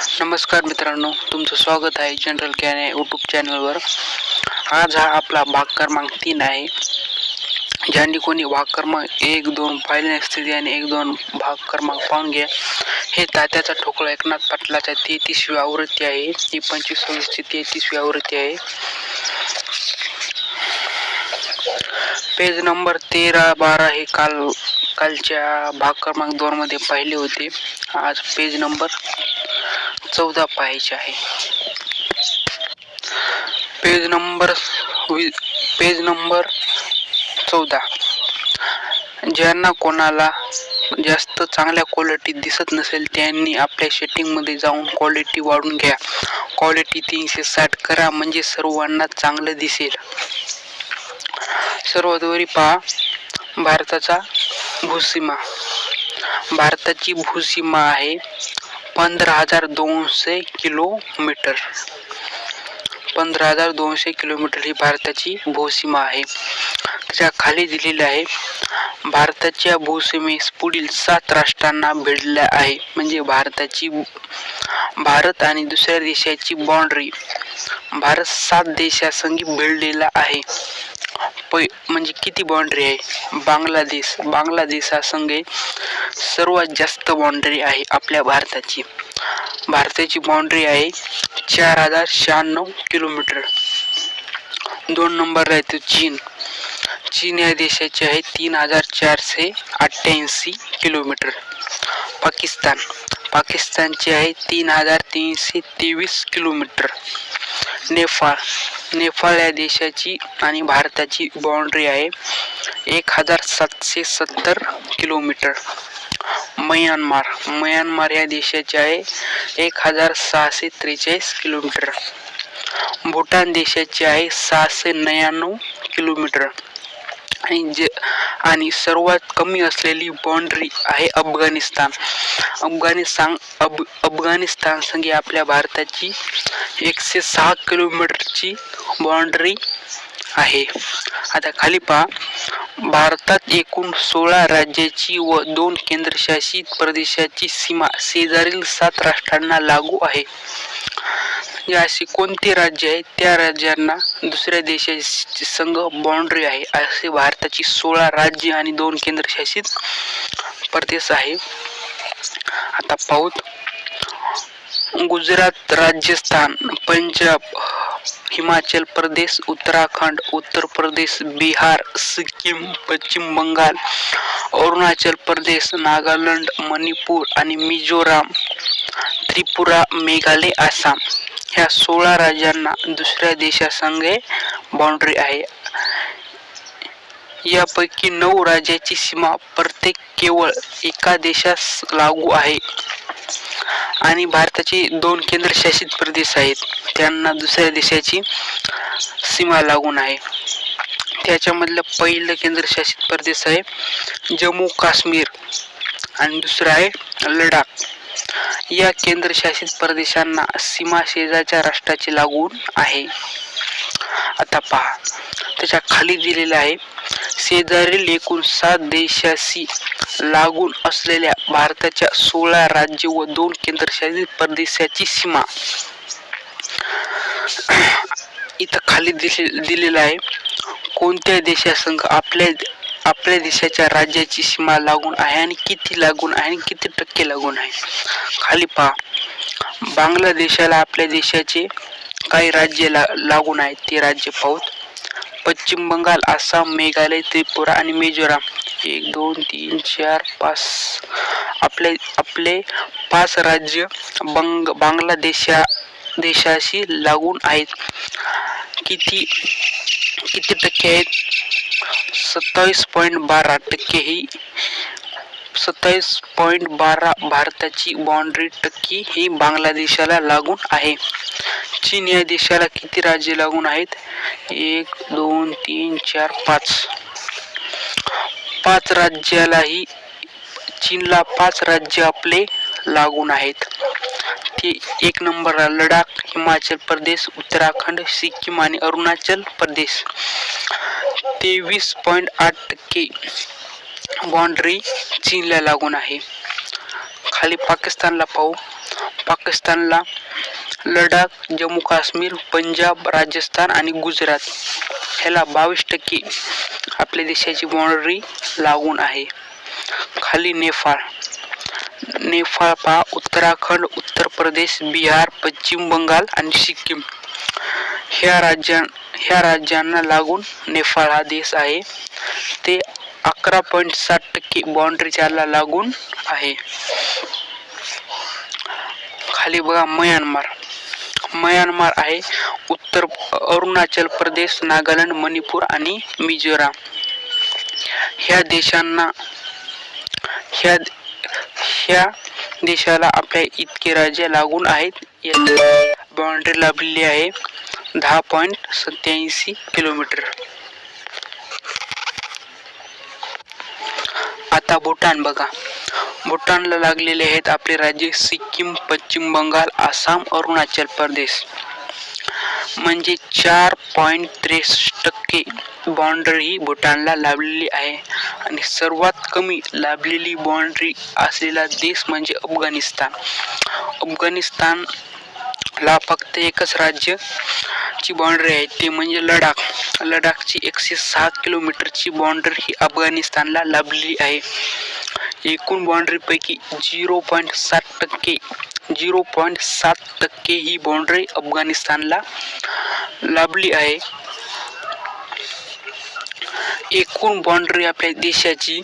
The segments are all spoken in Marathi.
नमस्कार मित्रांनो तुमचं स्वागत आहे जनरल कॅन यूट्यूब चॅनलवर आज हा आपला भाग क्रमांक तीन आहे ज्यांनी कोणी भाग क्रमांक एक दोन पाहिले नसतील आणि एक दोन भाग क्रमांक पाहून घ्या. हे तात्याचा ठोकळा एकनाथ पाटलाच्या तेहतीसवी आवृत्ती आहे ती पंचवीस सव्वीसची तेहतीसवी आवृत्ती आहे. पेज नंबर तेरा बारा हे काल कालच्या भाग क्रमांक दोनमध्ये पाहिले होते. आज पेज नंबर चौदा पाहायचे आहे. पेज नंबर पेज नंबर चौदा. ज्यांना कोणाला जास्त चांगल्या क्वालिटी दिसत नसेल त्यांनी आपल्या सेटिंगमध्ये जाऊन क्वालिटी वाढून घ्या. क्वालिटी तीनशे साठ करा म्हणजे सर्वांना चांगलं दिसेल. सर्वात पहा भारताचा भूसीमा. भारताची भूसीमा आहे पंधरा हजार दोनशे किलोमीटर. पंधरा हजार दोनशे किलोमीटर ही भारताची भूसीमा आहे. त्याच्याखाली दिलेली आहे. भारताच्या भूसीमेस पुढील सात राष्ट्रांना भिडल्या आहे. म्हणजे भारताची भारत आणि दुसऱ्या देशाची बाँड्री भारत सात देशासंगी भिडलेला आहे. पै म्हणजे किती बाँड्री आहे? बांगलादेश बांगलादेश हा संघ सर्वात जास्त बाँड्री आहे आपल्या भारताची. भारताची बाँड्री आहे चार हजार शहाण्णव किलोमीटर. दोन नंबरला येतो चीन. चीन या देशाचे आहे तीन हजार चारशे अठ्ठ्याऐंशी किलोमीटर. पाकिस्तान. पाकिस्तानचे आहे तीन हजार तीनशे तेवीस किलोमीटर. नेपाळ. नेपाळ या देशाची आणि भारताची बाउंड्री आहे. एक हजार सातशे सत्तर किलोमीटर. म्यानमार. म्यानमार या देशाचे आहे. एक हजार सहाशे त्रेचाळीस किलोमीटर. भूटान देशाचे आहे. सहाशे नव्याण्णव किलोमीटर. जे आणि सर्वात कमी असलेली बाउंड्री आहे अफगाणिस्तान. अफगाणिस्तान अफ अफगाणिस्तान संघी आपल्या भारताची एकशे सहा किलोमीटरची बाउंड्री आहे. आता खाली पहा. भारतात एकूण सोळा राज्याची व दोन केंद्रशासित प्रदेशाची सीमा शेजारील सात राष्ट्रांना लागू आहे. म्हणजे अशी कोणती राज्य आहे? त्या राज्यांना दुसऱ्या देशाची संघ बाउंड्री आहे. असे भारताची सोळा राज्य आणि दोन केंद्रशासित प्रदेश आहे. आता पाहूत गुजरात राजस्थान पंजाब हिमाचल प्रदेश उत्तराखंड उत्तर प्रदेश बिहार सिक्कीम पश्चिम बंगाल अरुणाचल प्रदेश नागालँड मणिपूर आणि मिझोराम त्रिपुरा मेघालय आसाम. ह्या सोळा राज्यांना दुसऱ्या देशासंगे बाउंड्री आहे. यापैकी नऊ राज्याची सीमा प्रत्येक केवळ एका देशास लागू आहे. आणि भारताचे दोन केंद्रशासित प्रदेश आहेत. त्यांना दुसऱ्या देशाची सीमा लागून आहे. त्याच्यामधलं पहिलं केंद्रशासित प्रदेश आहे जम्मू काश्मीर आणि दुसरं आहे लडाख. या केंद्रशासित प्रदेशांना सीमा शेजारच्या राष्ट्राची लागून आहे. आता पहा त्याच्याखाली दिलेलं आहे शेजारील एकूण सात देशाशी लागून असलेल्या भारताच्या सोळा राज्य व दोन केंद्रशासित प्रदेशाची सीमा. इथं खाली दिले दिलेलं आहे कोणत्या देशासंघ आपल्या आपल्या देशाच्या राज्याची सीमा लागून आहे आणि किती लागून आहे आणि किती टक्के लागून आहे? खाली पहा. बांगलादेशाला आपल्या देशाचे काही राज्य ला लागून आहेत ते राज्य पाहूत पश्चिम बंगाल आसाम मेघालय त्रिपुरा आणि मिझोराम. एक दोन तीन चार पाच. आपले आपले पाच राज्य बंग बांगलादेशा देशाशी लागून आहेत. किती किती टक्के आहेत? सत्तावीस पॉईंट बारा टक्के ही सत्तावीस पॉईंट बारा भारताची बाउंड्री टक्के ही बांगलादेशाला लागून आहे. चीन या देशाला किती राज्य लागून आहेत? एक दोन तीन चार पाच. पाच राज्यालाही चीनला पाच राज्य आपले लागून आहेत. ते एक नंबरला लडाख हिमाचल प्रदेश उत्तराखंड सिक्कीम आणि अरुणाचल प्रदेश. तेवीस पॉईंट आठ टक्के बाउंड्री चीनला लागून आहे. खाली पाकिस्तानला पाहू. पाकिस्तानला लडाख जम्मू काश्मीर पंजाब राजस्थान आणि गुजरात ह्याला बावीस टक्के आपल्या देशाची बाउंड्री लागून आहे. खाली नेपाळ. नेपाळ पहा. उत्तराखंड उत्तर प्रदेश बिहार पश्चिम बंगाल आणि सिक्कीम. ह्या राज्यां ह्या राज्यांना लागून नेपाळ हा देश आहे. ते अकरा पॉईंट सात टक्के बाउंड्री चारला लागून आहे. खाली बघा म्यानमार. म्यानमार आहे उत्तर अरुणाचल प्रदेश नागालँड मणिपूर आणि मिझोराम. ह्या देशांना ह्या ह्या देशाला आपल्या इतके राज्य लागून आहेत. बाउंड्री लाभलेली आहे. दहा पॉईंट सत्याऐंशी किलोमीटर. आता भूटान बघा. भूटानला लागलेले आहेत आपले राज्य सिक्कीम पश्चिम बंगाल आसाम अरुणाचल प्रदेश. म्हणजे चार पॉईंट त्रेसष्ट टक्के बाउंड्री ही भूटानला लाभलेली आहे. आणि सर्वात कमी लाभलेली बाउंड्री असलेला देश म्हणजे अफगाणिस्तान. अफगाणिस्तान ला फक्त एकच राज्य ची बाउंड्री आहे. ते म्हणजे लडाख. लडाखची एकशे सहा किलोमीटरची बाउंड्री ही अफगाणिस्तानला लाभलेली आहे. एकूण बाउंड्रीपैकी झिरो पॉईंट सात टक्के झिरो पॉईंट सात टक्के ही बाउंड्री अफगाणिस्तानला लाभली आहे. एकूण बाउंड्री आपल्या देशाची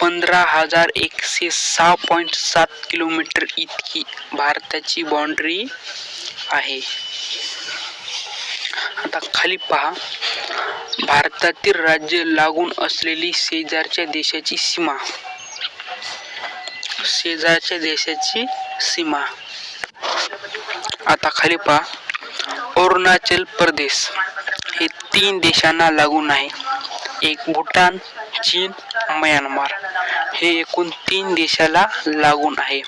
पंधरा हजार एकशे सहा पॉईंट सात किलोमीटर इतकी भारताची बाउंड्री आहे. आता खाली पहा. भारतातील राज्य लागून असलेली शेजारच्या देशाची सीमा. शेजारच्या देशाची सीमा. आता खाली पहा. अरुणाचल प्रदेश हे तीन देशांना लागून आहे. एक भूटान चीन म्यानमार. हे एकूण तीन देशाला लागून आहे.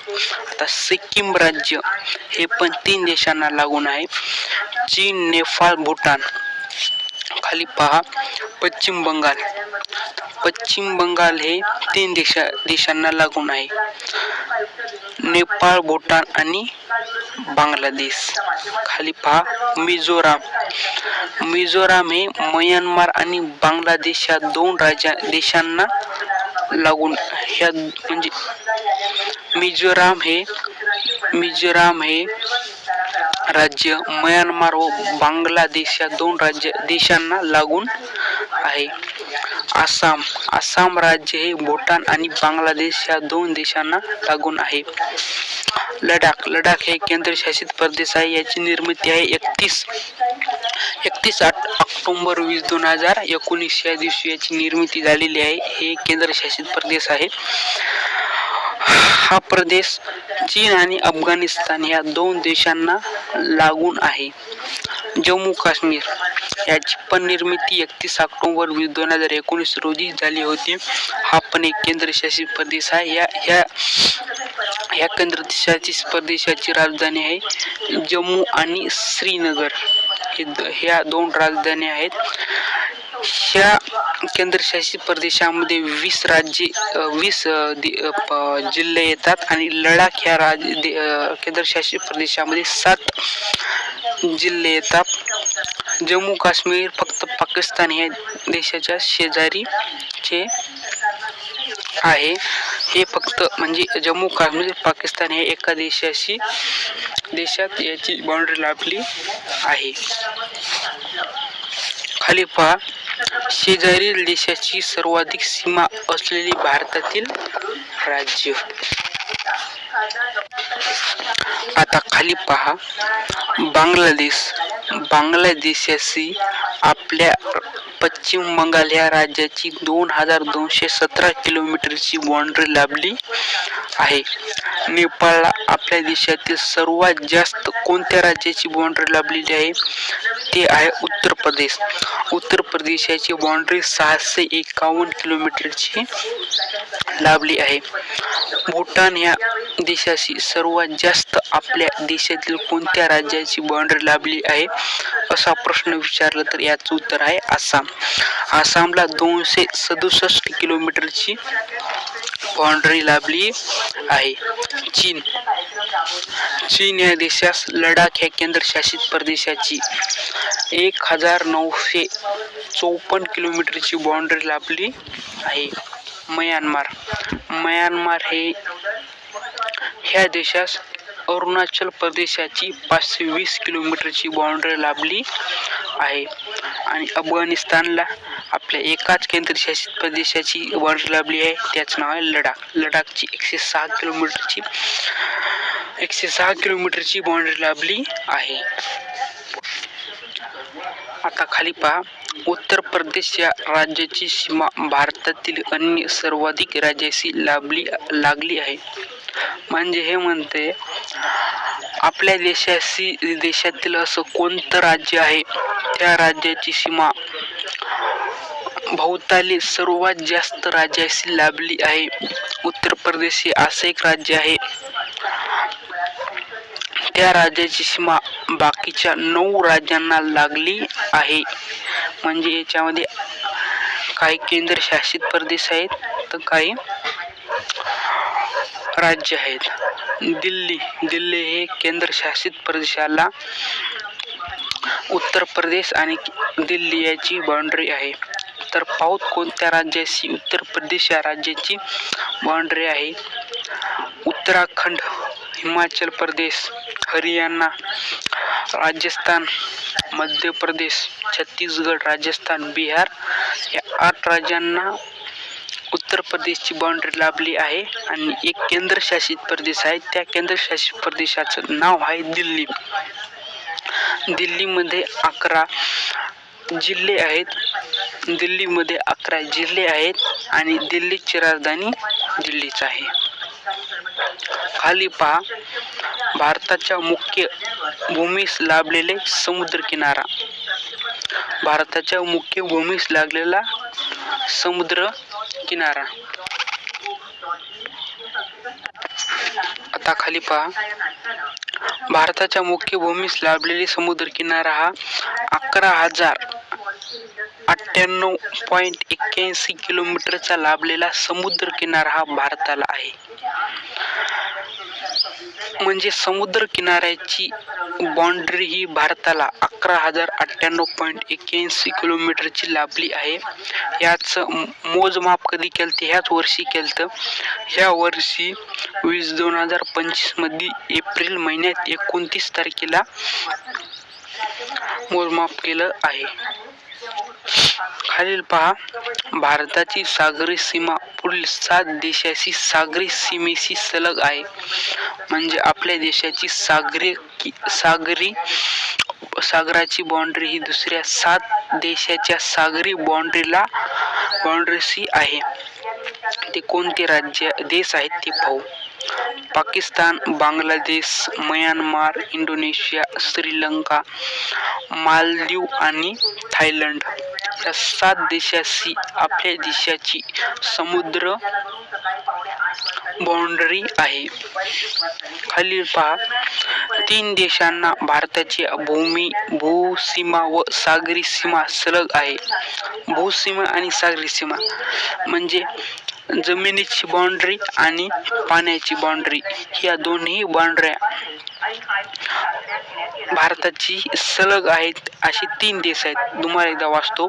आता सिक्कीम राज्य हे पण तीन देशांना लागून आहे. चीन नेपाळ भूटान. खाली पहा पश्चिम बंगाल. पश्चिम बंगाल हे तीन देशा देशांना लागून आहे. नेपाळ भूटान आणि बांगलादेश. खाली पहा मिझोराम. मिझोराम हे म्यानमार आणि बांगलादेश या दोन राज्या देशांना लागून ह्या म्हणजे मिझोराम हे मिझोराम हे राज्य म्यानमार व बांगलादेश या दोन राज्य देशांना लागून आहे. आसाम आसाम राज्य हे भूटान आणि बांगलादेश या दोन देशांना लागून आहे. लडाख लडाख हे केंद्रशासित प्रदेश आहे याची निर्मिती आहे एकतीस एकतीस आठ ऑक्टोंबर वीस दोन हजार एकोणीस या दिवशी याची निर्मिती झालेली आहे. हे केंद्रशासित प्रदेश आहे. हा प्रदेश चीन आणि अफगाणिस्तान या दोन देशांना लागून आहे. जम्मू काश्मीर याची पण निर्मिती एकतीस ऑक्टोबर वीस दोन हजार एकोणीस रोजी झाली होती. हा पण एक केंद्रशासित प्रदेश आहे. या ह्या ह्या केंद्रशासित प्रदेशाची राजधानी आहे जम्मू आणि श्रीनगर. हे द- ह्या दोन राजधानी आहेत. ह्या केंद्रशासित प्रदेशामध्ये वीस राज्ये वीस दि- प- जिल्हे येतात आणि लडाख ह्या राज केंद्रशासित प्रदेशामध्ये सात जिल्हे येतात. जम्मू काश्मीर फक्त पाकिस्तान ह्या देशाच्या शेजारीचे आहे. हे फक्त म्हणजे जम्मू काश्मीर पाकिस्तान हे एका देशाशी देशात याची बाउंड्री लाभली आहे. खाली पहा शेजारील देशाची सर्वाधिक सीमा असलेली भारतातील राज्य. आता खाली पहा बांगलादेश बांगलादेशाशी आपल्या पश्चिम बंगाल ह्या राज्याची दोन हजार दोनशे सतरा किलोमीटरची बाउंड्री लाभली आहे. नेपाळला आपल्या देशातील सर्वात जास्त कोणत्या राज्याची बाउंड्री लाभलेली आहे? ते आहे उत्तर प्रदेश. उत्तर प्रदेशाची बाउंड्री सहाशे एकावन्न किलोमीटरची लाभली आहे. भूटान या देशाशी सर्वात जास्त आपल्या देशातील कोणत्या राज्याची बाउंड्री लाभली आहे? असा प्रश्न विचारला तर याचं उत्तर आहे आसाम. आसामला दोनशे सदुसष्ट किलोमीटरची बाउंड्री लाभली आहे. चीन. चीन या देशास लडाख या केंद्रशासित प्रदेशाची एक हजार नऊशे चौपन्न किलोमीटरची बाउंड्री लाभली आहे. म्यानमार. म्यानमार हे ह्या देशास अरुणाचल प्रदेशाची पाचशे वीस किलोमीटरची बाउंड्री लाभली आहे. आणि अफगाणिस्तानला आपल्या एकाच केंद्रशासित प्रदेशाची बाउंड्री लाभली आहे. त्याचं नाव आहे लडाख. लडाखची एकशे सहा किलोमीटरची एकशे सहा किलोमीटरची बाउंड्री लाभली आहे. आता खाली पहा. उत्तर प्रदेश या राज्याची सीमा भारतातील अन्य सर्वाधिक राज्याशी लाभली लागली आहे. म्हणजे हे म्हणते आपल्या देशाशी देशातील असं कोणतं राज्य आहे? त्या राज्याची सीमा भोवताली सर्वात जास्त राज्याशी लाभली आहे. उत्तर प्रदेश हे असं एक राज्य आहे. त्या राज्याची सीमा बाकीच्या नऊ राज्यांना लागली आहे. म्हणजे याच्यामध्ये काही केंद्रशासित प्रदेश आहेत तर काही राज्य आहेत. दिल्ली दिल्ली हे केंद्रशासित प्रदेशाला उत्तर प्रदेश आणि दिल्ली याची बाउंड्री आहे. तर पाऊत कोणत्या राज्याशी उत्तर प्रदेश या राज्याची बाउंड्री आहे? उत्तराखंड हिमाचल प्रदेश हरियाणा राजस्थान मध्य प्रदेश छत्तीसगड राजस्थान बिहार या आठ राज्यांना उत्तर प्रदेशची बाउंड्री लाभली आहे आणि एक केंद्रशासित प्रदेश आहे. त्या केंद्रशासित प्रदेशाचं नाव आहे दिल्ली. दिल्लीमध्ये अकरा जिल्हे आहेत. दिल्लीमध्ये अकरा जिल्हे आहेत आणि दिल्लीची राजधानी दिल्लीच आहे. खाली पहा भारताच्या मुख्य भूमीस लाभलेले समुद्र किनारा. भारताच्या मुख्य भूमीस लागलेला समुद्र किनारा. आता खाली पहा. भारताच्या मुख्य भूमीस लाभलेली समुद्र किनारा हा अकरा हजार अठ्ठ्याण्णव पॉईंट एक्क्याऐंशी किलोमीटरचा लाभलेला समुद्र किनारा हा भारताला आहे. म्हणजे समुद्र किनाऱ्याची बाउंड्री ही भारताला अकरा हजार अठ्ठ्याण्णव पॉईंट एक्क्याऐंशी किलोमीटरची लाभली आहे. याचं मोजमाप कधी केलं ते ह्याच वर्षी केलं ह्या वर्षी वीस दोन हजार पंचवीसमध्ये एप्रिल महिन्यात एकोणतीस तारखेला मोजमाप केलं आहे. खालील पहा. भारताची सागरी सीमा पुढील सात देशाची सागरी सीमेशी सलग आहे. म्हणजे आपल्या देशाची सागरी सागरी सागराची बाउंड्री ही दुसऱ्या सात देशाच्या सागरी बाउंड्रीला बाउंड्रीशी आहे. ते कोणते राज्य देश आहेत ते पाहू. पाकिस्तान बांगलादेश म्यानमार इंडोनेशिया श्रीलंका मालदीव आणि थायलंड. या सात देशाशी आपल्या देशाची समुद्र बाउंड्री आहे. खालील पहा तीन देशांना भारताची भूमी भूसीमा व सागरी सीमा सलग आहे. भूसीमा आणि सागरी सीमा म्हणजे जमिनीची बाउंड्री आणि पाण्याची बाउंड्री या दोन्ही बाउंड्र्या भारताची सलग आहेत. असे तीन देश आहेत. तुम्हाला एकदा वाचतो.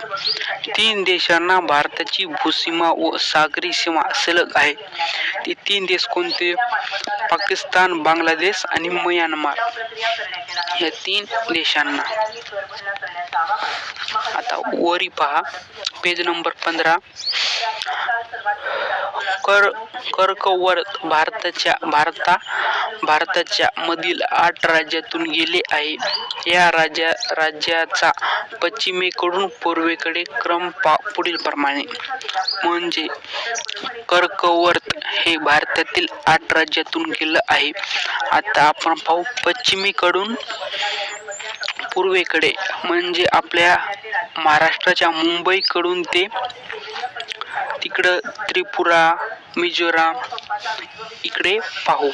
तीन देशांना भारताची भूसीमा व सागरी सीमा सलग आहे. ते तीन देश कोणते? पाकिस्तान बांगलादेश आणि म्यानमार. या तीन देशांना. आता वरी पहा. पेज नंबर पंधरा. कर कर्कवर भारताच्या भारता भारताच्या मधील आठ राज्यातून गेले आहे. या राज्या राज्याचा पश्चिमेकडून पूर्वेकडे क्रम पा पुढील प्रमाणे. म्हणजे कर्कवर्त हे भारतातील आठ राज्यातून गेलं आहे. आता आपण पाहू पश्चिमेकडून पूर्वेकडे. म्हणजे आपल्या महाराष्ट्राच्या मुंबईकडून ते तिकडं त्रिपुरा मिझोराम इकडे पाहू.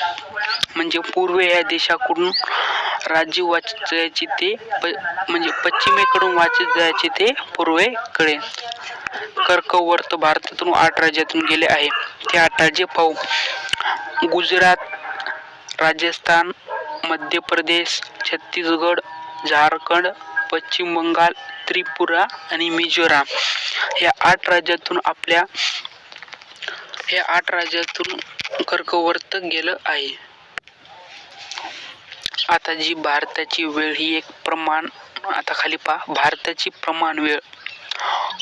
म्हणजे पूर्व या देशाकडून राज्य वाचत जायचे ते प म्हणजे पश्चिमेकडून वाचत जायचे ते पूर्वेकडे कर्कवर्त भारतातून आठ राज्यातून गेले आहे. ते आठ राज्य पाहू. गुजरात राजस्थान मध्य प्रदेश छत्तीसगड झारखंड पश्चिम बंगाल त्रिपुरा आणि मिझोराम. या आठ राज्यातून आपल्या या आठ राज्यातून कर्कवर्त गेलं आहे. आता जी भारताची वेळ ही एक प्रमाण आता खाली पहा. भारताची प्रमाण वेळ.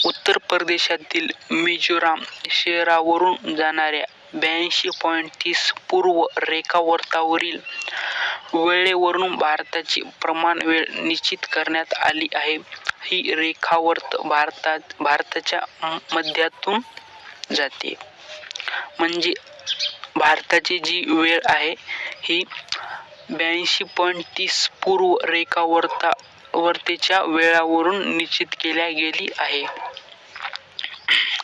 उत्तर प्रदेशातील मिझोराम शहरावरून जाणाऱ्या ब्याऐंशी पॉईंट तीस पूर्व रेखावर्तावरील वेळेवरून भारताची प्रमाण वेळ निश्चित करण्यात आली आहे. ही रेखावर्त भारतात भारताच्या मध्यातून जाते. म्हणजे भारताची जी वेळ आहे ही ब्याऐंशी पॉईंट तीस पूर्व रेखावर्ता वर्तेच्या वेळावरून निश्चित केल्या गेली आहे.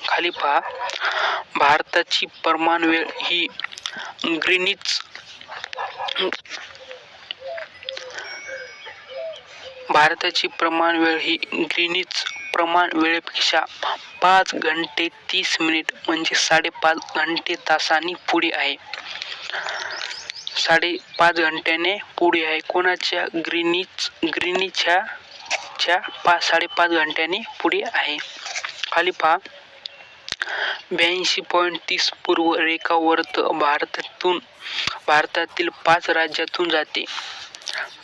खाली पहा भारताची परमान वेळ ही ग्रीनिच भारताची प्रमाण वेळ ही ग्रीनिच प्रमाण वेळेपेक्षा पाच घंटे तीस मिनिट म्हणजे साडेपाच घंटे तासांनी पुढे आहे. साडेपाच घंट्याने पुढे आहे. कोणाच्या ग्रीनिच ग्रीनिच्या च्या पाच साडेपाच घंट्याने पुढे आहे. खाली पहा. ब्याऐंशी पॉईंट तीस पूर्व रेखावर्त भारतातून भारतातील पाच राज्यातून जाते.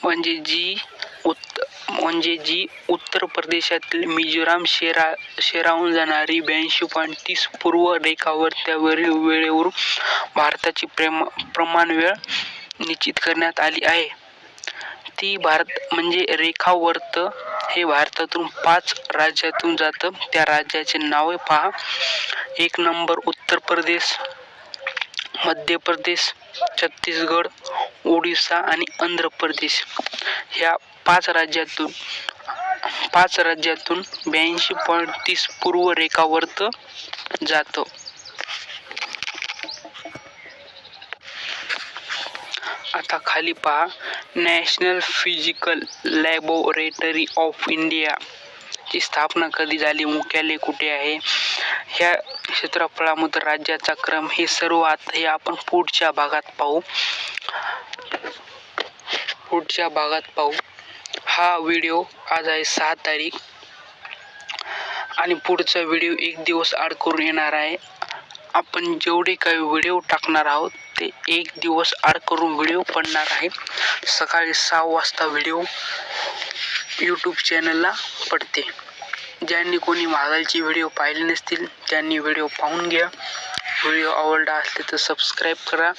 म्हणजे जी उत्त म्हणजे जी उत्तर प्रदेशातील मिझोराम शेरा शेरावून जाणारी ब्याऐंशी पॉईंट तीस पूर्व रेखावर्त्यावरील वेळेवर भारताची प्रेम प्रमाण वेळ निश्चित करण्यात आली आहे. ती भारत म्हणजे रेखावर्त हे भारतातून पाच राज्यातून जातं. त्या राज्याचे नावे पहा. एक नंबर उत्तर प्रदेश मध्य प्रदेश छत्तीसगड ओडिसा आणि आंध्र प्रदेश ह्या पाच राज्यातून पाच राज्यातून ब्याऐंशी पॉईंट तीस पूर्व रेखावर्त जातं. आता खाली पहा national physical laboratory of India ची स्थापना कधी झाली मुख्यालय कुठे आहे? ह्या क्षेत्रफळामध्ये राज्याचा क्रम हे सर्व आता हे आपण पुढच्या भागात पाहू. पुढच्या भागात पाहू. हा व्हिडिओ आज आहे सहा तारीख. आणि पुढचा व्हिडिओ एक दिवस आड करून येणार आहे. आपण जेवढे काही व्हिडिओ टाकणार आहोत ते एक दिवस आड करून व्हिडिओ पडणार आहे. सकाळी सहा वाजता व्हिडिओ यूट्यूब चॅनलला पडते. ज्यांनी कोणी महागाईचे व्हिडिओ पाहिले नसतील त्यांनी व्हिडिओ पाहून घ्या. व्हिडिओ आवडला असले तर सबस्क्राईब करा.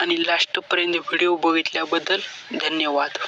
आणि लास्टपर्यंत व्हिडिओ बघितल्याबद्दल धन्यवाद.